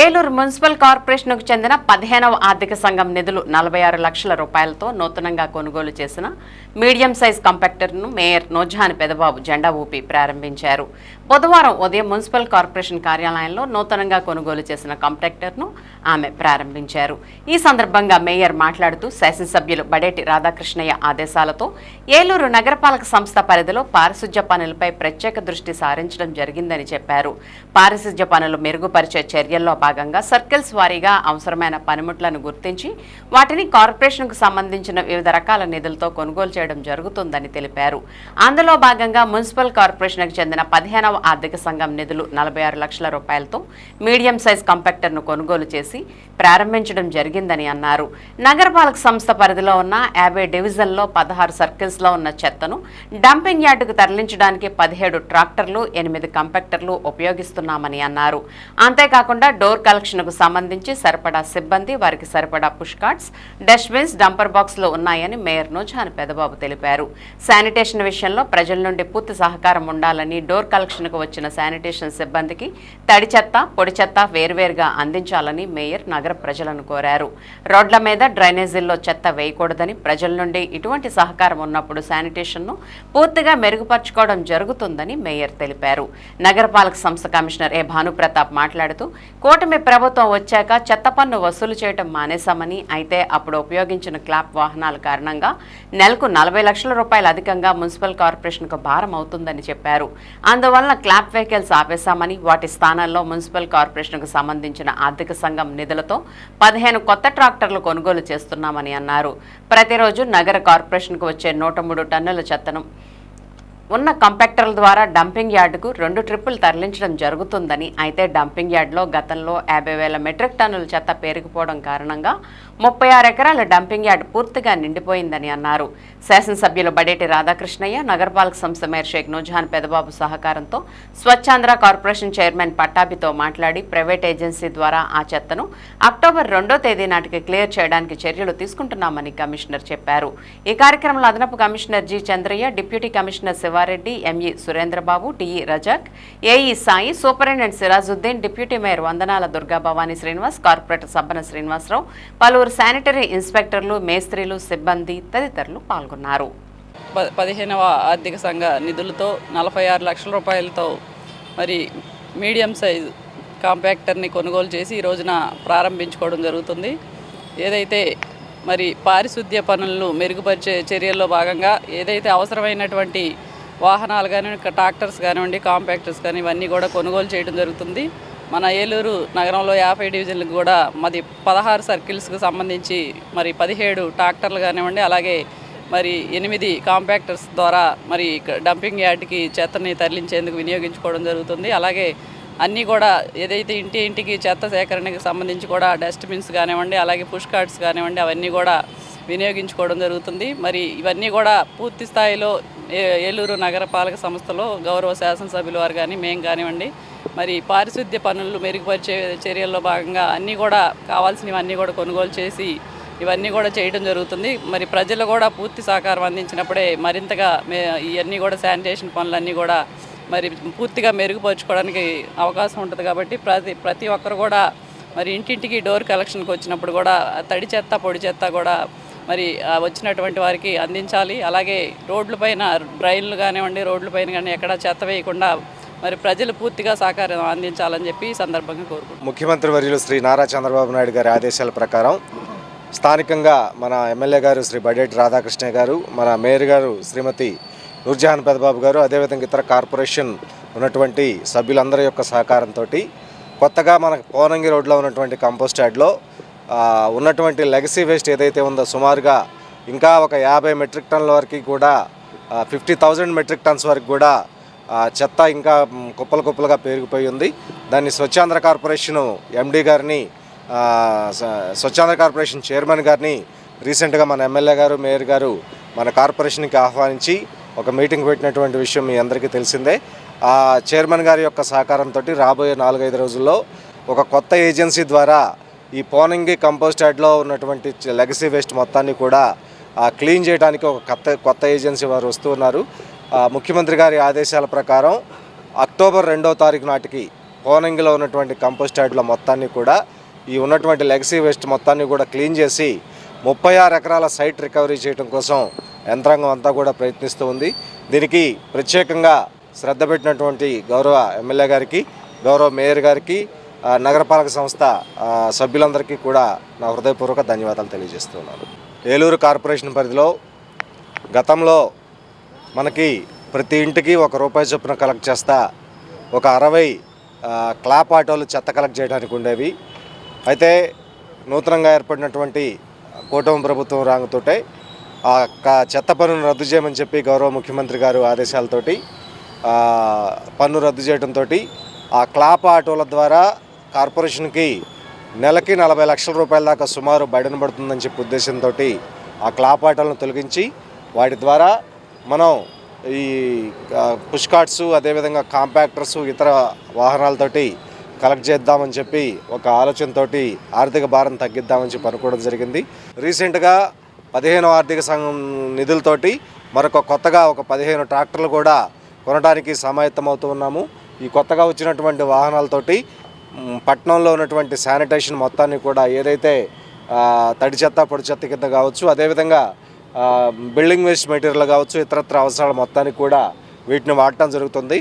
Eluru municipal కార్పొరేషన్కు చెందిన పదిహేనవ ఆర్థిక సంఘం నిధులు నలభై ఆరు లక్షల రూపాయలతో నూతనంగా కొనుగోలు చేసిన మీడియం సైజ్ కంపాక్టర్ను మేయర్ నోజాన్ పెదబాబు జెండా ఊపి ప్రారంభించారు. బుధవారం ఉదయం మున్సిపల్ కార్పొరేషన్ కార్యాలయంలో నూతనంగా కొనుగోలు చేసిన కాంట్రాక్టర్ను ఆమె ప్రారంభించారు. ఈ సందర్భంగా మేయర్ మాట్లాడుతూ శాసనసభ్యులు బడేటి రాధాకృష్ణయ్య ఆదేశాలతో ఏలూరు నగరపాలక సంస్థ పరిధిలో పారిశుధ్య పనులపై ప్రత్యేక దృష్టి సారించడం జరిగిందని చెప్పారు. పారిశుధ్య పనులు మెరుగుపరిచే చర్యల్లో భాగంగా సర్కిల్స్ వారీగా అవసరమైన పనిముట్లను గుర్తించి వాటిని కార్పొరేషన్కు సంబంధించిన వివిధ రకాల నిధులతో కొనుగోలు చేయడం జరుగుతుందని తెలిపారు. అందులో భాగంగా మున్సిపల్ కార్పొరేషన్కు చెందిన పదిహేనవ ఆర్థిక సంఘం నిధులు నలభై ఆరు లక్షల రూపాయలతో మీడియం సైజ్ కంపాక్టర్ను కొనుగోలు చేసి ప్రారంభించడం జరిగిందని అన్నారు. నగరపాలక సంస్థ పరిధిలో ఉన్న యాభై డివిజన్లో పదహారు సర్కిల్స్లో ఉన్న చెత్తను డంపింగ్ యార్డుకు తరలించడానికి పదిహేడు ట్రాక్టర్లు ఎనిమిది కంపాక్టర్లు ఉపయోగిస్తున్నామని అన్నారు. అంతేకాకుండా డోర్ కలెక్షన్కు సంబంధించి సరిపడా సిబ్బంది వారికి సరిపడా పుష్ కార్డ్స్ డస్ట్బిన్స్ డంపర్ బాక్స్లు ఉన్నాయని మేయర్ నోజాని పెదబాబు తెలిపారు. శానిటేషన్ విషయంలో ప్రజల నుండి పూర్తి సహకారం ఉండాలని డోర్ కలెక్షన్ కలెక్షన్కు వచ్చిన శానిటేషన్ సిబ్బందికి తడి చెత్త పొడి చెత్త వేర్వేరుగా అందించాలని మేయర్ నగర ప్రజలను కోరారు. రోడ్ల మీద డ్రైనేజీల్లో చెత్త వేయకూడదని ప్రజల నుండి ఇటువంటి సహకారం ఉన్నప్పుడు శానిటేషన్ను పూర్తిగా మెరుగుపరచుకోవడం జరుగుతుందని మేయర్ తెలిపారు. నగరపాలక సంస్థ కమిషనర్ ఏ భానుప్రతాప్ మాట్లాడుతూ కూటమి ప్రభుత్వం వచ్చాక చెత్త పన్ను వసూలు చేయడం మానేశామని అయితే అప్పుడు ఉపయోగించిన క్లాప్ వాహనాల కారణంగా నెలకు నలభై లక్షల రూపాయలు అధికంగా మున్సిపల్ కార్పొరేషన్కు భారం అవుతుందని చెప్పారు. అందువల్ల అందువలన క్లాప్ వెహికల్స్ ఆపేశామని వాటి స్థానాల్లో మున్సిపల్ కార్పొరేషన్కు సంబంధించిన ఆర్థిక సంఘం నిధులతో పదిహేను కొత్త ట్రాక్టర్లు కొనుగోలు చేస్తున్నామని అన్నారు. ప్రతిరోజు నగర కార్పొరేషన్కు వచ్చే నూట మూడు టన్నుల చెత్తను ఉన్న కంపాక్టర్ల ద్వారా డంపింగ్ యార్డుకు రెండు ట్రిప్పులు తరలించడం జరుగుతుందని అయితే డంపింగ్ యార్డులో గతంలో యాభై వేల మెట్రిక్ టన్నుల చెత్త పేరుకుపోవడం కారణంగా ముప్పై ఆరు ఎకరాల డంపింగ్ యార్డ్ పూర్తిగా నిండిపోయిందని అన్నారు. శాసనసభ్యులు బడేటి రాధాకృష్ణయ్య నగరపాలక సంస్థ మేయర్ షేక్ నూజహాన్ పెదబాబు సహకారంతో స్వచ్ఛాంధ్ర కార్పొరేషన్ చైర్మన్ పట్టాభితో మాట్లాడి ప్రైవేట్ ఏజెన్సీ ద్వారా ఆ చెత్తను అక్టోబర్ రెండో తేదీ నాటికి క్లియర్ చేయడానికి చర్యలు తీసుకుంటున్నామని కమిషనర్ చెప్పారు. ఈ కార్యక్రమంలో అదనపు commissioner G Chandraiah deputy commissioner Siva Sivareddy ME e. Surendrababu DE e. Razak AE e. Sai superintendent Sirajuddin deputy mayor Vandanala Durga Bhavani Srinivas corporator Sabbana Srinivasarao పలువురు శానిటరీ ఇన్స్పెక్టర్లు మేస్త్రీలు సిబ్బంది తదితరులు పాల్గొన్నారు. పదిహేనవ ఆర్థిక సంఘ నిధులతో నలభై ఆరు లక్షల రూపాయలతో మరి మీడియం సైజ్ కాంపాక్టర్ని కొనుగోలు చేసి ఈ రోజున ప్రారంభించుకోవడం జరుగుతుంది. ఏదైతే మరి పారిశుద్ధ్య పనులను మెరుగుపరిచే చర్యల్లో భాగంగా ఏదైతే అవసరమైనటువంటి వాహనాలు కానివ్వండి ట్రాక్టర్స్ కానివ్వండి కాంపాక్టర్స్ కానీ ఇవన్నీ కూడా కొనుగోలు చేయడం జరుగుతుంది. మన ఏలూరు నగరంలో యాభై డివిజన్లకు కూడా మాది పదహారు సర్కిల్స్కి సంబంధించి మరి పదిహేడు ట్రాక్టర్లు కానివ్వండి అలాగే మరి ఎనిమిది కాంపాక్టర్స్ ద్వారా మరి డంపింగ్ యార్డ్కి చెత్తని తరలించేందుకు వినియోగించుకోవడం జరుగుతుంది. అలాగే అన్నీ కూడా ఏదైతే ఇంటి ఇంటికి చెత్త సేకరణకి సంబంధించి కూడా డస్ట్బిన్స్ కానివ్వండి అలాగే పుష్ కార్డ్స్ కానివ్వండి అవన్నీ కూడా వినియోగించుకోవడం జరుగుతుంది. మరి ఇవన్నీ కూడా పూర్తి స్థాయిలో ఏలూరు నగరపాలక సంస్థలో గౌరవ శాసనసభ్యుల వారు కానీ మేము కానివ్వండి మరి పారిశుద్ధ్య పనులు మెరుగుపరిచే చర్యల్లో భాగంగా అన్నీ కూడా కావాల్సినవన్నీ కూడా కొనుగోలు చేసి ఇవన్నీ కూడా చేయడం జరుగుతుంది. మరి ప్రజలు కూడా పూర్తి సహకారం అందించినప్పుడే మరింతగా మే ఇవన్నీ కూడా శానిటేషన్ పనులన్నీ కూడా మరి పూర్తిగా మెరుగుపరుచుకోవడానికి అవకాశం ఉంటుంది కాబట్టి ప్రతి ప్రతి ఒక్కరు కూడా మరి ఇంటింటికి డోర్ కలెక్షన్కి వచ్చినప్పుడు కూడా తడి చెత్త పొడి చెత్త కూడా మరి వచ్చినటువంటి వారికి అందించాలి. అలాగే రోడ్లపైన డ్రైన్లు కానివ్వండి రోడ్లపైన కానీ ఎక్కడా చెత్త వేయకుండా మరి ప్రజలు పూర్తిగా సహకారం అందించాలని చెప్పి ఈ సందర్భంగా కోరుకుంటున్నాం. ముఖ్యమంత్రి వర్యులు శ్రీ నారా చంద్రబాబు నాయుడు గారి ఆదేశాల ప్రకారం స్థానికంగా మన ఎమ్మెల్యే గారు శ్రీ బడేటి రాధాకృష్ణ గారు మన మేయర్ గారు శ్రీమతి నూర్జహాన్ పెదబాబు గారు అదేవిధంగా ఇతర కార్పొరేషన్ ఉన్నటువంటి సభ్యులందరి యొక్క సహకారంతో కొత్తగా మన కోనంగి రోడ్లో ఉన్నటువంటి కంపోస్ట్ యార్డ్లో ఉన్నటువంటి లెగసీ వేస్ట్ ఏదైతే ఉందో సుమారుగా ఇంకా ఒక యాభై మెట్రిక్ టన్ల వరకు కూడా ఫిఫ్టీ థౌజండ్ మెట్రిక్ టన్స్ వరకు కూడా చెత్త ఇంకా కుప్పలు కుప్పలుగా పెరిగిపోయి ఉంది. దాన్ని స్వచ్ఛాంధ్ర కార్పొరేషన్ ఎండీ గారిని స్వచ్ఛాంధ్ర కార్పొరేషన్ చైర్మన్ గారిని రీసెంట్గా మన ఎమ్మెల్యే గారు మేయర్ గారు మన కార్పొరేషన్కి ఆహ్వానించి ఒక మీటింగ్ పెట్టినటువంటి విషయం మీ అందరికీ తెలిసిందే. ఆ చైర్మన్ గారి యొక్క సహకారంతో రాబోయే నాలుగైదు రోజుల్లో ఒక కొత్త ఏజెన్సీ ద్వారా ఈ పోనంగి కంపోస్ట్ యార్డ్లో ఉన్నటువంటి లెగసీ వేస్ట్ మొత్తాన్ని కూడా క్లీన్ చేయడానికి ఒక కొత్త కొత్త ఏజెన్సీ వారు వస్తున్నారు ముఖ్యమంత్రి గారి ఆదేశాల ప్రకారం అక్టోబర్ రెండో తారీఖు నాటికి పోనంగిలో ఉన్నటువంటి కంపోస్ట్ యార్డుల మొత్తాన్ని కూడా ఈ ఉన్నటువంటి లెగసీ వేస్ట్ మొత్తాన్ని కూడా క్లీన్ చేసి ముప్పై ఆరు ఎకరాల సైట్ రికవరీ చేయడం కోసం యంత్రాంగం అంతా కూడా ప్రయత్నిస్తూ ఉంది. దీనికి ప్రత్యేకంగా శ్రద్ధ పెట్టినటువంటి గౌరవ ఎమ్మెల్యే గారికి గౌరవ మేయర్ గారికి నగరపాలక సంస్థ సభ్యులందరికీ కూడా నా హృదయపూర్వక ధన్యవాదాలు తెలియజేస్తున్నాను. ఏలూరు కార్పొరేషన్ పరిధిలో గతంలో మనకి ప్రతి ఇంటికి ఒక రూపాయి చొప్పున కలెక్ట్ చేస్తా ఒక అరవై క్లాప్ ఆటోలు చెత్త కలెక్ట్ చేయడానికి ఉండేవి. అయితే నూతనంగా ఏర్పడినటువంటి కూటమి ప్రభుత్వం రాంగుతోటే ఆ క- చెత్త పన్నును రద్దు చేయమని చెప్పి గౌరవ ముఖ్యమంత్రి గారు ఆదేశాలతోటి పన్ను రద్దు చేయడంతో ఆ క్లాప్ ఆటోల ద్వారా కార్పొరేషన్కి నెలకి నలభై లక్షల రూపాయల దాకా సుమారు బయటను పడుతుందని చెప్పి ఉద్దేశంతో ఆ క్లాప్ తొలగించి వాటి ద్వారా మనం ఈ పుష్ కార్ట్స్ అదేవిధంగా కాంపాక్టర్స్ ఇతర వాహనాలతోటి కలెక్ట్ చేద్దామని చెప్పి ఒక ఆలోచనతోటి ఆర్థిక భారం తగ్గిద్దామని చెప్పి అనుకోవడం జరిగింది. రీసెంట్గా పదిహేను ఆర్థిక సంఘం నిధులతోటి మరొక కొత్తగా ఒక పదిహేను ట్రాక్టర్లు కూడా కొనడానికి సమాయత్తమవుతూ ఉన్నాము. ఈ కొత్తగా వచ్చినటువంటి వాహనాలతోటి పట్టణంలో ఉన్నటువంటి శానిటేషన్ మొత్తాన్ని కూడా ఏదైతే తడి చెత్త పొడి చెత్త కింద కావచ్చు అదేవిధంగా బిల్డింగ్ వేస్ట్ మెటీరియల్ కావచ్చు ఇతరత్ర అవసరాల మొత్తానికి కూడా వీటిని వాడటం జరుగుతుంది.